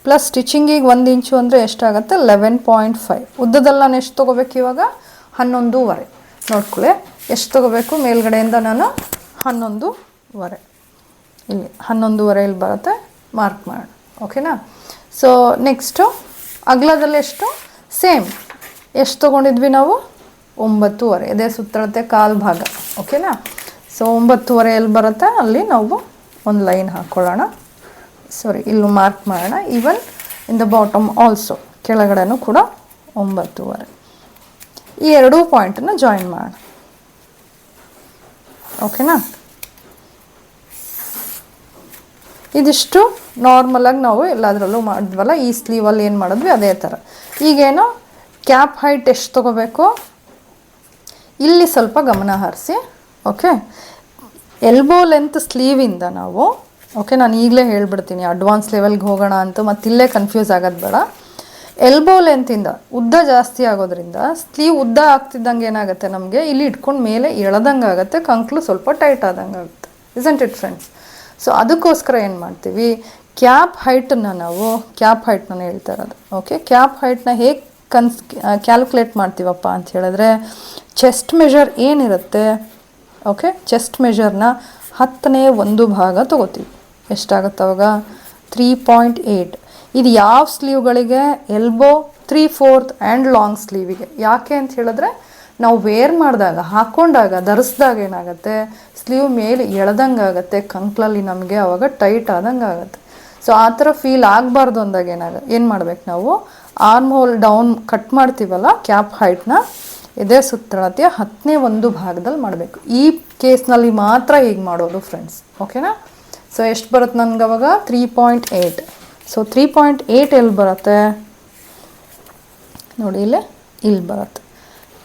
plus ಸ್ಟಿಚಿಂಗಿಗೆ ಒಂದು ಇಂಚು ಅಂದರೆ ಎಷ್ಟಾಗುತ್ತೆ? ಲೆವೆನ್ ಪಾಯಿಂಟ್ ಫೈವ್ ಉದ್ದದಲ್ಲಿ ನಾನು ಎಷ್ಟು ತೊಗೋಬೇಕು ಇವಾಗ? ಹನ್ನೊಂದೂವರೆ. ನೋಡ್ಕೊಳ್ಳಿ ಎಷ್ಟು ತೊಗೋಬೇಕು? ಮೇಲ್ಗಡೆಯಿಂದ ನಾನು ಹನ್ನೊಂದೂವರೆ. ಇಲ್ಲಿ ಹನ್ನೊಂದೂವರೆ ಇಲ್ಲಿ ಬರುತ್ತೆ ಮಾರ್ಕ್ ಮಾಡೋಣ. ಓಕೆನಾ ಸೊ ನೆಕ್ಸ್ಟು ಅಗಲದಲ್ಲಿ ಎಷ್ಟು? ಸೇಮ್ ಎಷ್ಟು ತೊಗೊಂಡಿದ್ವಿ ನಾವು? ಒಂಬತ್ತೂವರೆ. ಇದೇ ಸುತ್ತಳತೆ ಕಾಲು ಭಾಗ. ಓಕೆನಾ ಸೊ ಒಂಬತ್ತುವರೆ ಎಲ್ಲಿ ಬರುತ್ತೆ? ಅಲ್ಲಿ ನಾವು ಒಂದು ಲೈನ್ ಹಾಕ್ಕೊಳ್ಳೋಣ ಸಾರಿ ಇಲ್ಲಿ ಮಾರ್ಕ್ ಮಾಡೋಣ. Even in the bottom also ಕೆಳಗಡೆನೂ ಕೂಡ ಒಂಬತ್ತುವರೆ. ಈ ಎರಡೂ ಪಾಯಿಂಟನ್ನು ಜಾಯಿನ್ ಮಾಡಿ. ಓಕೆನಾ ಇದಿಷ್ಟು ನಾರ್ಮಲಾಗಿ ನಾವು ಎಲ್ಲದರಲ್ಲೂ ಮಾಡಿದ್ವಲ್ಲ, ಈ ಸ್ಲೀವಲ್ಲಿ ಏನು ಮಾಡಿದ್ವಿ, ಅದೇ ಥರ ಈಗೇನು ಕ್ಯಾಪ್ ಹೈಟ್ ಎಷ್ಟು ತೊಗೋಬೇಕು? ಇಲ್ಲಿ ಸ್ವಲ್ಪ ಗಮನ ಹರಿಸಿ ಓಕೆ ಎಲ್ಬೋ ಲೆಂತ್ ಸ್ಲೀವಿಂದ ನಾವು ಓಕೆ ನಾನು ಈಗಲೇ ಹೇಳ್ಬಿಡ್ತೀನಿ ಅಡ್ವಾನ್ಸ್ ಲೆವೆಲ್ಗೆ ಹೋಗೋಣ ಅಂತ ಮತ್ತೆ ಇಲ್ಲೇ ಕನ್ಫ್ಯೂಸ್ ಆಗೋದು ಬೇಡ. ಎಲ್ಬೋ ಲೆಂತಿಂದ ಉದ್ದ ಜಾಸ್ತಿ ಆಗೋದ್ರಿಂದ ಸ್ಲೀವ್ ಉದ್ದ ಆಗ್ತಿದ್ದಂಗೆ ಏನಾಗುತ್ತೆ ನಮಗೆ? ಇಲ್ಲಿ ಇಟ್ಕೊಂಡು ಮೇಲೆ ಎಳದಂಗೆ ಆಗುತ್ತೆ, ಕಂಕ್ಲು ಸ್ವಲ್ಪ ಟೈಟ್ ಆದಂಗೆ ಆಗುತ್ತೆ. ಇಸಂಟ್ ಇಟ್ ಫ್ರೆಂಡ್ಸ್ ಸೊ ಅದಕ್ಕೋಸ್ಕರ ಏನು ಮಾಡ್ತೀವಿ? ಕ್ಯಾಪ್ ಹೈಟನ್ನು ನಾವು ಕ್ಯಾಪ್ ಹೈಟ್ನ ಹೇಳ್ತಾ ಇರೋದು. ಓಕೆ ಕ್ಯಾಪ್ ಹೈಟ್ನ ಹೇಗೆ ಕನ್ಸ್ ಕ್ಯಾಲ್ಕುಲೇಟ್ ಮಾಡ್ತೀವಪ್ಪ ಅಂತ ಹೇಳಿದ್ರೆ ಚೆಸ್ಟ್ ಮೆಷರ್ ಏನಿರುತ್ತೆ? ಓಕೆ ಚೆಸ್ಟ್ ಮೆಷರ್ನ ಹತ್ತನೇ ಒಂದು ಭಾಗ ತೊಗೋತೀವಿ. ಎಷ್ಟಾಗುತ್ತೆ ಅವಾಗ? ತ್ರೀ ಪಾಯಿಂಟ್ ಏಯ್ಟ್ ಇದು ಯಾವ ಸ್ಲೀವ್ಗಳಿಗೆ? Elbow three fourth and long ಸ್ಲೀವಿಗೆ. ಯಾಕೆ ಅಂತ ಹೇಳಿದ್ರೆ, ನಾವು ವೇರ್ ಮಾಡಿದಾಗ ಹಾಕ್ಕೊಂಡಾಗ ಧರಿಸ್ದಾಗ ಏನಾಗುತ್ತೆ? ಸ್ಲೀವ್ ಮೇಲೆ ಎಳ್ದಂಗೆ ಆಗುತ್ತೆ, ಕಂಕ್ಲಲ್ಲಿ ನಮಗೆ ಅವಾಗ ಟೈಟ್ ಆದಂಗೆ ಆಗುತ್ತೆ. ಸೊ ಆ ಥರ ಫೀಲ್ ಆಗಬಾರ್ದು ಅಂದಾಗ ಏನಾಗ, ಏನು ಮಾಡ್ಬೇಕು ನಾವು? ಆರ್ಮ್ ಹೋಲ್ ಡೌನ್ ಕಟ್ ಮಾಡ್ತೀವಲ್ಲ ಕ್ಯಾಪ್ ಹೈಟ್ನ ಇದೇ ಸುತ್ತಳತೆಯ ಹತ್ತನೇ ಒಂದು ಭಾಗದಲ್ಲಿ ಮಾಡಬೇಕು. ಈ ಕೇಸ್ನಲ್ಲಿ ಮಾತ್ರ ಹೀಗೆ ಮಾಡೋದು ಫ್ರೆಂಡ್ಸ್ ಓಕೆನಾ ಸೊ ಎಷ್ಟು ಬರುತ್ತೆ ನನಗೆ ಅವಾಗ three point eight so three point eight ಎಲ್ಲಿ ಬರುತ್ತೆ. ನೋಡಿ, ಇಲ್ಲೇ ಇಲ್ಲಿ ಬರುತ್ತೆ.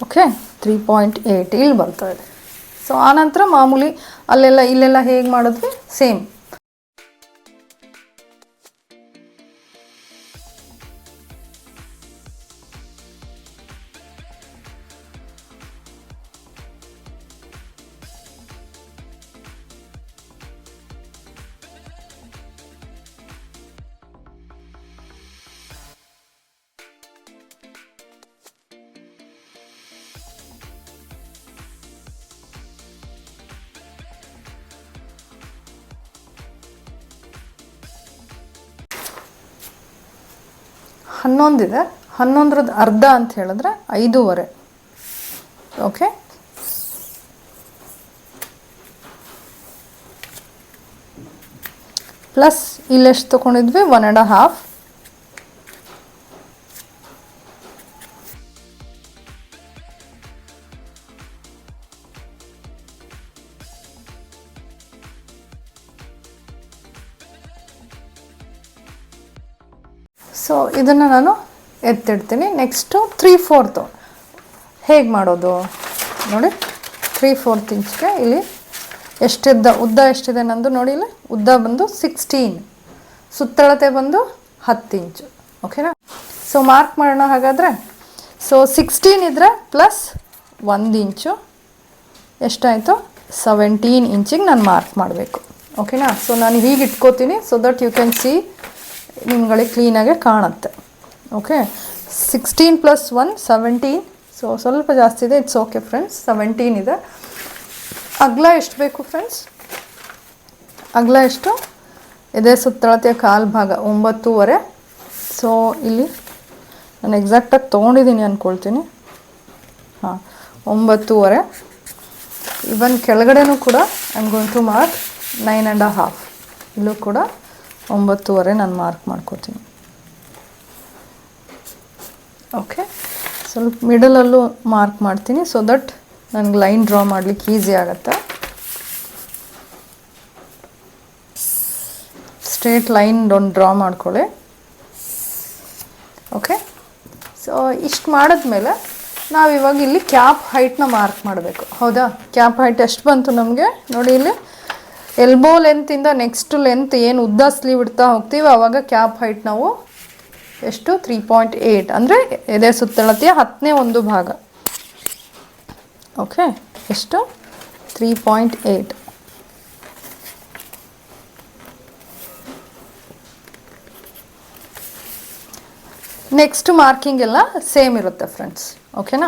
ಓಕೆ ತ್ರೀ ಪಾಯಿಂಟ್ ಏಯ್ಟ್ ಇಲ್ಲಿ ಬರ್ತಾ ಇದೆ. ಸೊ ಆನಂತರ ಮಾಮೂಲಿ ಅಲ್ಲೆಲ್ಲ ಇಲ್ಲೆಲ್ಲ ಹೇಗೆ ಮಾಡಿದ್ವಿ? ಸೇಮ್ ಹನ್ನೊಂದಿದೆ. ಹನ್ನೊಂದರದ್ದು ಅರ್ಧ ಅಂತ ಹೇಳಿದ್ರೆ ಐದೂವರೆ. ಓಕೆ? ಪ್ಲಸ್ ಇಲ್ಲೆಷ್ಟು ತೊಗೊಂಡಿದ್ವಿ? One and half. ಇದನ್ನು ನಾನು ಎತ್ತಿಡ್ತೀನಿ. ನೆಕ್ಸ್ಟು ತ್ರೀ ಫೋರ್ತು ಹೇಗೆ ಮಾಡೋದು? ನೋಡಿ ತ್ರೀ ಫೋರ್ತ್ ಇಂಚ್ಗೆ ಇಲ್ಲಿ ಎಷ್ಟಿದ್ದ ಉದ್ದ ಎಷ್ಟಿದೆ ನಂದು ನೋಡಿ ಇಲ್ಲಿ. ಉದ್ದ ಬಂದು ಸಿಕ್ಸ್ಟೀನ್ ಸುತ್ತಳತೆ ಬಂದು ಹತ್ತು ಇಂಚು. ಓಕೆನಾ ಸೊ ಮಾರ್ಕ್ ಮಾಡೋಣ ಹಾಗಾದರೆ. ಸೊ ಸಿಕ್ಸ್ಟೀನ್ ಇದ್ದರೆ ಪ್ಲಸ್ ಒಂದು ಇಂಚು. ಎಷ್ಟಾಯಿತು? ಸೆವೆಂಟೀನ್ ಇಂಚಿಗೆ ನಾನು ಮಾರ್ಕ್ ಮಾಡಬೇಕು. ಓಕೆನಾ ಸೊ ನಾನು ಹೀಗೆ ಇಟ್ಕೋತೀನಿ so that you can see ನಿಮ್ಗಳಿಗೆ ಕ್ಲೀನಾಗೆ ಕಾಣುತ್ತೆ. Okay sixteen plus one seventeen so ಸ್ವಲ್ಪ ಜಾಸ್ತಿ ಇದೆ ಇಟ್ಸ್ ಓಕೆ ಫ್ರೆಂಡ್ಸ್ ಸೆವೆಂಟೀನ್ ಇದೆ. ಅಗಲ ಎಷ್ಟು ಬೇಕು ಫ್ರೆಂಡ್ಸ್ ಅಗಲ ಎಷ್ಟು? ಇದೆ ಸುತ್ತಳತೆಯ ಕಾಲು ಭಾಗ, ಒಂಬತ್ತೂವರೆ. ಸೊ ಇಲ್ಲಿ ನಾನು ಎಕ್ಸಾಕ್ಟಾಗಿ ತೊಗೊಂಡಿದ್ದೀನಿ ಅಂದ್ಕೊಳ್ತೀನಿ ಹಾಂ, ಒಂಬತ್ತೂವರೆ. ಇವನ್ ಕೆಳಗಡೆನೂ ಕೂಡ I am going to mark nine and a half ಇಲ್ಲೂ ಕೂಡ ಒಂಬತ್ತುವರೆ ನಾನು ಮಾರ್ಕ್ ಮಾಡ್ಕೋತೀನಿ. ಓಕೆ ಸ್ವಲ್ಪ ಮಿಡಲಲ್ಲೂ ಮಾರ್ಕ್ ಮಾಡ್ತೀನಿ ಸೊ ದಟ್ ನನಗೆ ಲೈನ್ ಡ್ರಾ ಮಾಡಲಿಕ್ಕೆ ಈಸಿ ಆಗುತ್ತೆ? ಸ್ಟ್ರೇಟ್ ಲೈನ್ ಒಂದು ಡ್ರಾ ಮಾಡ್ಕೊಳ್ಳಿ. ಓಕೆ ಸೊ ಇಷ್ಟು ಮಾಡಿದ್ಮೇಲೆ ನಾವು ಇವಾಗ ಇಲ್ಲಿ ಕ್ಯಾಪ್ ಹೈಟ್ನ ಮಾರ್ಕ್ ಮಾಡಬೇಕು. ಹೌದಾ? ಕ್ಯಾಪ್ ಹೈಟ್ ಎಷ್ಟು ಬಂತು ನಮಗೆ? ನೋಡಿ ಇಲ್ಲಿ. ಎಲ್ಬೋ ಲೆಂತಿಂದ ನೆಕ್ಸ್ಟ್ ಲೆಂತ್ ಏನು ಉದ್ದ ಸ್ಲೀವ್ ಇಡ್ತಾ ಹೋಗ್ತೀವಿ ಆವಾಗ ಕ್ಯಾಪ್ ಹೈಟ್ ನಾವು ಎಷ್ಟು? ತ್ರೀ ಪಾಯಿಂಟ್ ಏಯ್ಟ್ ಅಂದರೆ ಎದೆ ಸುತ್ತಳತೆಯ ಹತ್ತನೇ ಒಂದು ಭಾಗ. ಓಕೆ ಎಷ್ಟು? Three point eight next marking ಎಲ್ಲ ಸೇಮ್ ಇರುತ್ತೆ ಫ್ರೆಂಡ್ಸ್ ಓಕೆನಾ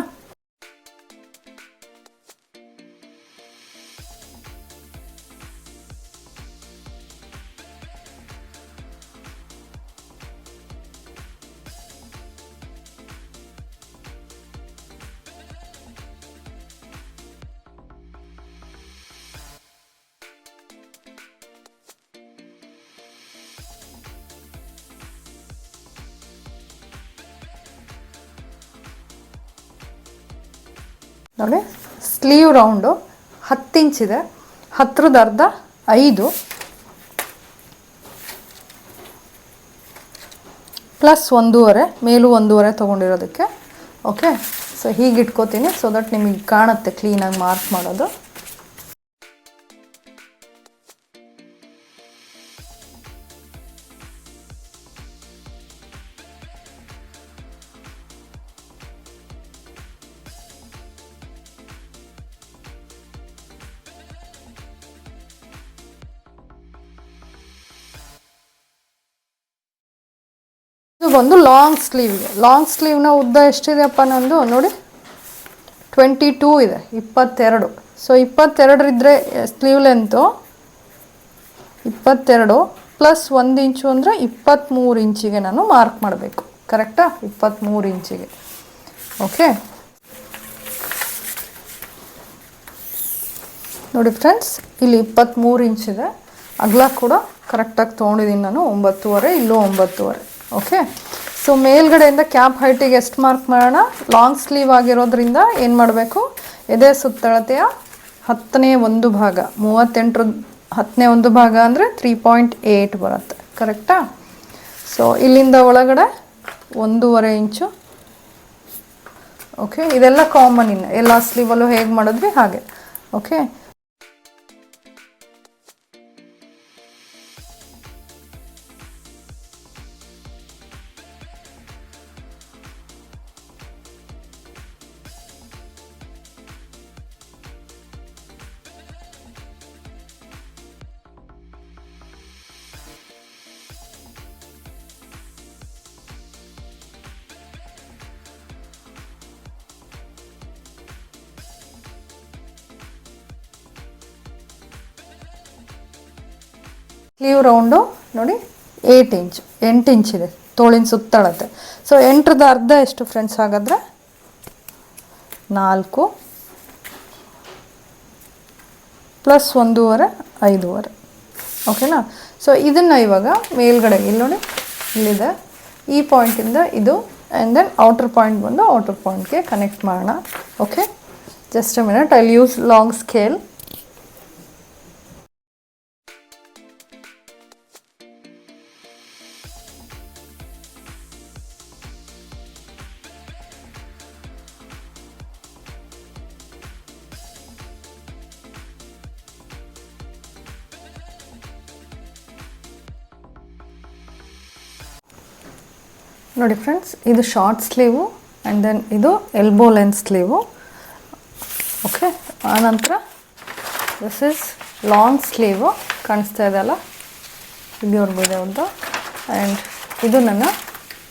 ನೋಡಿ ಸ್ಲೀವ್ ರೌಂಡು ಹತ್ತು ಇಂಚಿದೆ ಹತ್ರದ ಅರ್ಧ, ಐದು. ಪ್ಲಸ್ ಒಂದೂವರೆ, ಮೇಲೂ ಒಂದೂವರೆ ತೊಗೊಂಡಿರೋದಕ್ಕೆ. ಓಕೆ ಸೊ ಹೀಗೆ ಇಟ್ಕೋತೀನಿ ಸೊ ದಟ್ ನಿಮಗೆ ಕಾಣುತ್ತೆ ಕ್ಲೀನಾಗಿ ಮಾರ್ಕ್ ಮಾಡೋದು. ಇದು ಬಂದು ಲಾಂಗ್ ಸ್ಲೀವ್ಗೆ ಲಾಂಗ್ ಸ್ಲೀವ್ನ ಉದ್ದ ಎಷ್ಟಿದೆಯಪ್ಪ ನಂದು? ನೋಡಿ. ಟ್ವೆಂಟಿ ಟೂ ಇದೆ. ಇಪ್ಪತ್ತೆರಡು. ಸೊ ಇಪ್ಪತ್ತೆರಡರಿದ್ದರೆ ಸ್ಲೀವ್ ಲೆಂತು ಇಪ್ಪತ್ತೆರಡು ಪ್ಲಸ್ ಒಂದು ಇಂಚು ಅಂದರೆ ಇಪ್ಪತ್ತ್ಮೂರು ಇಂಚಿಗೆ ನಾನು ಮಾರ್ಕ್ ಮಾಡಬೇಕು. ಕರೆಕ್ಟಾ ಇಪ್ಪತ್ತ್ಮೂರು ಇಂಚಿಗೆ ಓಕೆ ನೋಡಿ ಫ್ರೆಂಡ್ಸ್ ಇಲ್ಲಿ ಇಪ್ಪತ್ತ್ಮೂರು ಇಂಚಿದೆ ಅಗಲ ಕೂಡ ಕರೆಕ್ಟಾಗಿ ತೊಗೊಂಡಿದ್ದೀನಿ ನಾನು ಒಂಬತ್ತುವರೆ, ಇಲ್ಲೂ ಒಂಬತ್ತುವರೆ. ಓಕೆ ಸೊ ಮೇಲ್ಗಡೆಯಿಂದ ಕ್ಯಾಪ್ ಹೈಟಿಗೆ ಎಷ್ಟು ಮಾರ್ಕ್ ಮಾಡೋಣ? ಲಾಂಗ್ ಸ್ಲೀವ್ ಆಗಿರೋದ್ರಿಂದ ಏನು ಮಾಡಬೇಕು? ಎದೆ ಸುತ್ತಳತೆಯ ಹತ್ತನೇ ಒಂದು ಭಾಗ. ಮೂವತ್ತೆಂಟರ ಹತ್ತನೇ ಒಂದು ಭಾಗ ಅಂದರೆ ತ್ರೀ ಪಾಯಿಂಟ್ ಏಯ್ಟ್ ಬರುತ್ತೆ. ಕರೆಕ್ಟಾ ಸೊ ಇಲ್ಲಿಂದ ಒಳಗಡೆ ಒಂದೂವರೆ ಇಂಚು. ಓಕೆ ಇದೆಲ್ಲ ಕಾಮನ್ ಇನ್ನು. ಎಲ್ಲ ಸ್ಲೀವಲ್ಲೂ ಹೇಗೆ ಮಾಡಿದ್ವಿ? ಹಾಗೆ. ಓಕೆ ಸ್ಲೀವ್ ರೌಂಡು ನೋಡಿ ಏಯ್ಟ್ ಇಂಚ್ ಎಂಟು ಇಂಚ್ ಇದೆ, ತೋಳಿನ ಸುತ್ತಳತೆ. ಸೊ ಎಂಟ್ರದ ಅರ್ಧ ಎಷ್ಟು ಫ್ರೆಂಡ್ಸ್ ಹಾಗಾದರೆ? ನಾಲ್ಕು ಪ್ಲಸ್ ಒಂದೂವರೆ, ಐದೂವರೆ. ಓಕೆನಾ ಸೊ ಇದನ್ನು ಇವಾಗ ಮೇಲ್ಗಡೆ ಇಲ್ಲಿ ನೋಡಿ, ಇಲ್ಲಿದೆ. ಈ ಪಾಯಿಂಟಿಂದ ಇದು ಆ್ಯಂಡ್ ದೆನ್ ಔಟರ್ ಪಾಯಿಂಟ್ ಬಂದು ಔಟರ್ ಪಾಯಿಂಟ್ಗೆ ಕನೆಕ್ಟ್ ಮಾಡೋಣ. Okay just a minute I use long scale ನೋಡಿ ಫ್ರೆಂಡ್ಸ್ ಇದು ಶಾರ್ಟ್ ಸ್ಲೀವು ಆ್ಯಂಡ್ ದೆನ್ ಇದು ಎಲ್ಬೋ ಲೆಂತ್ ಸ್ಲೀವು ಓಕೆ ಆನಂತರ ದಿಸ್ ಇಸ್ ಲಾಂಗ್ ಸ್ಲೀವು ಕಾಣಿಸ್ತಾ ಇದೆಲ್ಲ ಇಲ್ಲಿವರೆಗೂ ಇದೆ ಒಂದು ಆ್ಯಂಡ್ ಇದು ನನ್ನ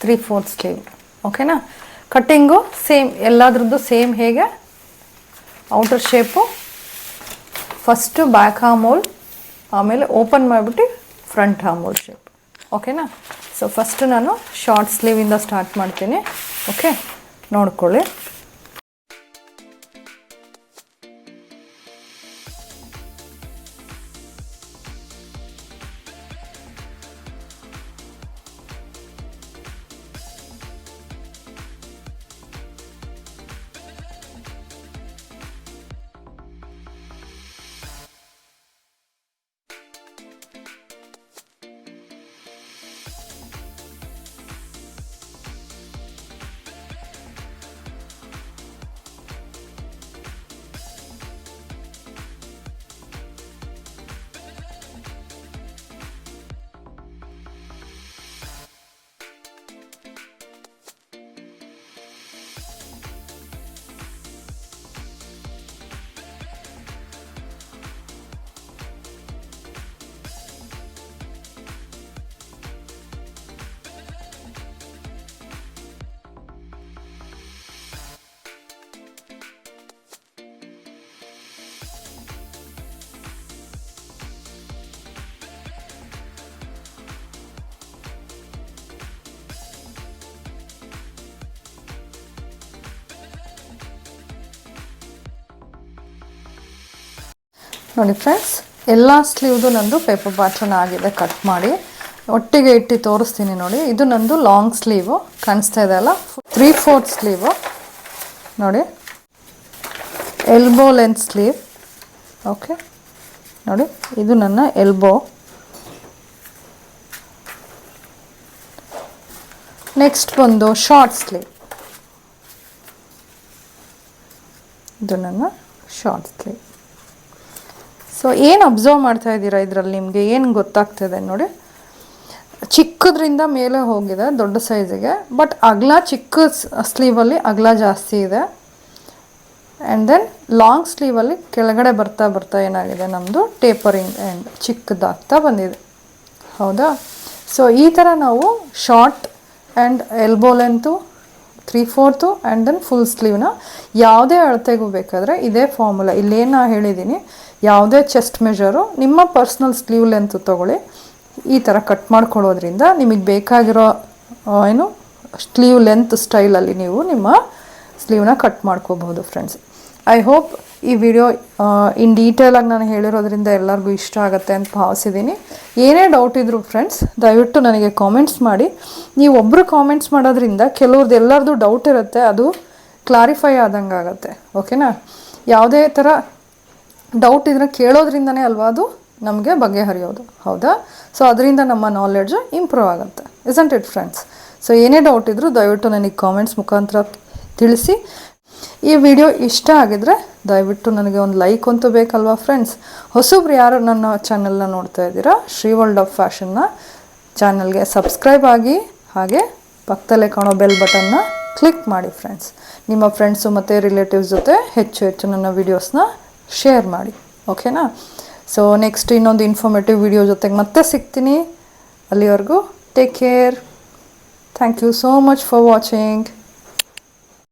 ತ್ರೀ ಫೋರ್ತ್ ಸ್ಲೀವ್ ಓಕೆನಾ ಕಟ್ಟಿಂಗು ಸೇಮ್ ಎಲ್ಲದ್ರದ್ದು ಸೇಮ್ ಹೇಗೆ? Outer shape first back arm hole ಆಮೇಲೆ ಓಪನ್ ಮಾಡಿಬಿಟ್ಟು ಫ್ರಂಟ್ ಹಾಮೋಲ್ ಶೇಪ್ ಓಕೆನಾ ಸೊ ಫಸ್ಟ್ ನಾನು ಶಾರ್ಟ್ ಸ್ಲೀವಿಂದ ಸ್ಟಾರ್ಟ್ ಮಾಡ್ತೀನಿ. ಓಕೆ ನೋಡ್ಕೊಳ್ಳಿ. ನೋಡಿ ಫ್ರೆಂಡ್ಸ್ ಎಲ್ಲ ಸ್ಲೀವ್ದು ನಂದು ಪೇಪರ್ ಬಾಟನ್ ಆಗಿದೆ ಕಟ್ ಮಾಡಿ. ಒಟ್ಟಿಗೆ ಇಟ್ಟು ತೋರಿಸ್ತೀನಿ ನೋಡಿ. ಇದು ನಂದು ಲಾಂಗ್ ಸ್ಲೀವು ಕಾಣಿಸ್ತಾ ಇದೆ ಅಲ್ಲ? ತ್ರೀ ಫೋರ್ತ್ ಸ್ಲೀವು ನೋಡಿ. ಎಲ್ಬೋ ಲೆಂತ್ ಸ್ಲೀವ್ ಓಕೆ ನೋಡಿ, ಇದು ನನ್ನ ಎಲ್ಬೋ ನೆಕ್ಸ್ಟ್ ಬಂದು ಶಾರ್ಟ್ ಸ್ಲೀವ್ ಇದು ನನ್ನ ಶಾರ್ಟ್ ಸ್ಲೀವ್ ಸೊ ಏನು ಅಬ್ಸರ್ವ್ ಮಾಡ್ತಾ ಇದ್ದೀರಾ ಇದರಲ್ಲಿ ನಿಮಗೆ? ಏನು ಗೊತ್ತಾಗ್ತಿದೆ ನೋಡಿ. ಚಿಕ್ಕದ್ರಿಂದ ಮೇಲೆ ಹೋಗಿದೆ, ದೊಡ್ಡ ಸೈಜಿಗೆ ಬಟ್ ಅಗಲ ಚಿಕ್ಕ ಸ್ಲೀವಲ್ಲಿ ಅಗಲ ಜಾಸ್ತಿ ಇದೆ. ಆ್ಯಂಡ್ ದೆನ್ ಲಾಂಗ್ ಸ್ಲೀವಲ್ಲಿ ಕೆಳಗಡೆ ಬರ್ತಾ ಬರ್ತಾ ಏನಾಗಿದೆ ನಮ್ಮದು ಟೇಪರಿಂಗ್ ಆ್ಯಂಡ್ ಚಿಕ್ಕದಾಗ್ತಾ ಬಂದಿದೆ. ಹೌದಾ? ಸೊ ಈ ಥರ ನಾವು short and elbow length three fourth and then full ಸ್ಲೀವ್ನ ಯಾವುದೇ ಅಳತೆಗೂ ಬೇಕಾದರೆ ಇದೇ ಫಾರ್ಮುಲಾ ಇಲ್ಲೇನು ಹೇಳಿದ್ದೀನಿ ಯಾವುದೇ ಚೆಸ್ಟ್ ಮೆಷರು ನಿಮ್ಮ ಪರ್ಸ್ನಲ್ ಸ್ಲೀವ್ ಲೆಂತ್ ತೊಗೊಳ್ಳಿ. ಈ ಥರ ಕಟ್ ಮಾಡ್ಕೊಳ್ಳೋದ್ರಿಂದ ನಿಮಗೆ ಬೇಕಾಗಿರೋ ಏನು ಸ್ಲೀವ್ ಲೆಂತ್ ಸ್ಟೈಲಲ್ಲಿ ನೀವು ನಿಮ್ಮ ಸ್ಲೀವ್ನ ಕಟ್ ಮಾಡ್ಕೋಬಹುದು ಫ್ರೆಂಡ್ಸ್ ಐ ಹೋಪ್ ಈ ವಿಡಿಯೋ ಇನ್ ಡೀಟೇಲಾಗಿ ನಾನು ಹೇಳಿರೋದ್ರಿಂದ ಎಲ್ಲರಿಗೂ ಇಷ್ಟ ಆಗುತ್ತೆ ಅಂತ ಭಾವಿಸಿದ್ದೀನಿ ಏನೇ ಡೌಟ್ ಇದ್ರು ಫ್ರೆಂಡ್ಸ್ ದಯವಿಟ್ಟು ನನಗೆ ಕಾಮೆಂಟ್ಸ್ ಮಾಡಿ. ನೀವು ಒಬ್ಬರು ಕಾಮೆಂಟ್ಸ್ ಮಾಡೋದ್ರಿಂದ ಕೆಲವ್ರದ್ದು ಎಲ್ಲರದ್ದು ಡೌಟ್ ಇರುತ್ತೆ, ಅದು ಕ್ಲಾರಿಫೈ ಆದಂಗೆ ಆಗುತ್ತೆ ಓಕೆನಾ ಯಾವುದೇ ಥರ ಡೌಟ್ ಇದ್ರೆ ಕೇಳೋದ್ರಿಂದನೇ ಅಲ್ವಾ ಅದು? ನಮಗೆ ಬಗೆಹರಿಯೋದು. ಹೌದಾ? ಸೊ ಅದರಿಂದ ನಮ್ಮ ನಾಲೆಡ್ಜ್ ಇಂಪ್ರೂವ್ ಆಗುತ್ತೆ. ಇಸಂಟ್ ಇಟ್ ಫ್ರೆಂಡ್ಸ್ ಸೊ ಏನೇ ಡೌಟ್ ಇದ್ದರೂ ದಯವಿಟ್ಟು ನನಗೆ ಕಾಮೆಂಟ್ಸ್ ಮುಖಾಂತರ ತಿಳಿಸಿ. ಈ ವಿಡಿಯೋ ಇಷ್ಟ ಆಗಿದ್ರೆ ದಯವಿಟ್ಟು ನನಗೆ ಒಂದು ಲೈಕ್ ಅಂತೂ ಬೇಕಲ್ವಾ ಫ್ರೆಂಡ್ಸ್ ಹೊಸಬ್ರು ಯಾರು ನನ್ನ ಚಾನಲ್ನ ನೋಡ್ತಾ ಇದ್ದೀರಾ ಶ್ರೀ ವರ್ಲ್ಡ್ ಆಫ್ ಫ್ಯಾಷನ್ನ ಚಾನಲ್ಗೆ ಸಬ್ಸ್ಕ್ರೈಬ್ ಆಗಿ, ಹಾಗೆ ಪಕ್ಕದಲ್ಲೇ ಕಾಣೋ ಬೆಲ್ ಬಟನ್ನ ಕ್ಲಿಕ್ ಮಾಡಿ ಫ್ರೆಂಡ್ಸ್ ನಿಮ್ಮ ಫ್ರೆಂಡ್ಸು ಮತ್ತು ರಿಲೇಟಿವ್ಸ್ ಜೊತೆ ಹೆಚ್ಚು ಹೆಚ್ಚು ನನ್ನ ವೀಡಿಯೋಸ್ನ ಶೇರ್ ಮಾಡಿ ಓಕೆನಾ ಸೊ ನೆಕ್ಸ್ಟ್ ಇನ್ನೊಂದು ಇನ್ಫಾರ್ಮೇಟಿವ್ ವಿಡಿಯೋ ಜೊತೆಗೆ ಮತ್ತೆ ಸಿಗ್ತೀನಿ. ಅಲ್ಲಿವರೆಗೂ take care thank you so much for watching